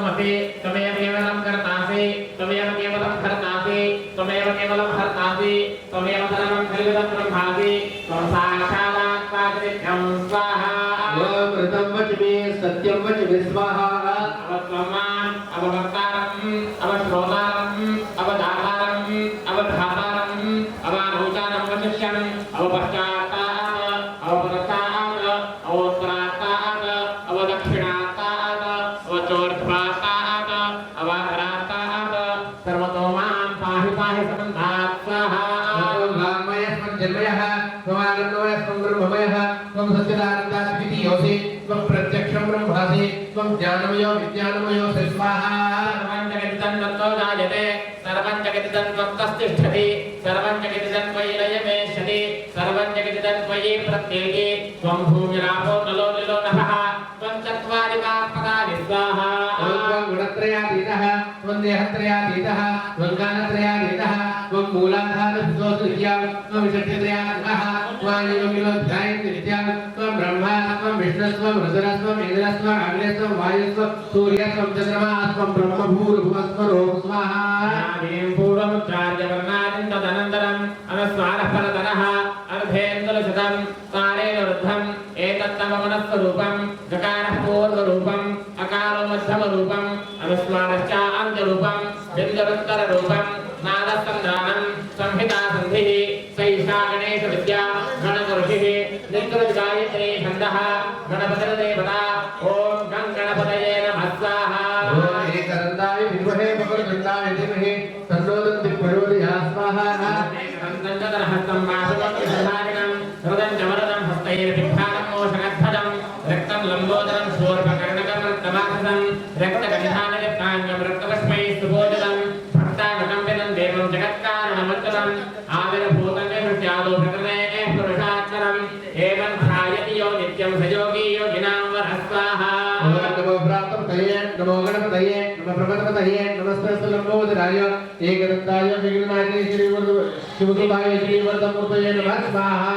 त्वमसि त्वमेव केवलं कर्तासि त्वमेव केवलं कर्तासि त्वमेव केवलं कर्तासि त्वमेव सर्वं कल्पितं ब्रह्मासि జన్మయః త్వమానందమయ త్వం బ్రహ్మమయః త్వం సచ్చిదానందాద్వితీయోసి త్వం ప్రత్యక్షం బ్రహ్మాసి త్వం జ్ఞానమయో విజ్ఞానమయో స్వాహ సర్వం జగతిదం తో జాయతే సర్వం జగతిదం త్వత్తస్తిష్టతి సర్వం ప్రత్యేకి త్వం భూమిరాపో मूलाधारस्तोत्रित्यां त्वं षष्ठित्रया नमः त्वायोगिलोध्यायनित्यां त्वं ब्रह्मा त्वं विष्णुस्त्वं रुद्रस्त्वं इन्द्रस्त्वं अग्निस्त्वं वायुस्त्वं सूर्यस्त्वं चन्द्रमा त्वं ब्रह्मभूर्भुवस्त्वरो సంహితా సంధి సైషా గణేశ విద్యా గణగృహి నిర్గృతి గాయత్రీ ఛంద గణపతర దేవత ఓం గం గణపతయే నమః స్వాహ కరందాయ విద్మహే మకర గంధాయ ధీమహి తన్నో దంతి ప్రచోదయా స్వాహ హస్తం మాసవత్ సంధారిణం హృదం జమరదం హస్తైర్భి आविर्भूतमे पृष्ठ्यादो प्रकृते पुरुषाक्षरम् एवं ध्यायति यो नित्यं सयोगी योगिनां वरस्वाहा नमो प्राप्तये नमो गणपतये नमः प्रपतपतये नमस्ते लम्बोदराय एकदत्ताय विघ्नाय श्रीवर्द शिवकृपाय श्रीवर्दमूर्तये नमः स्वाहा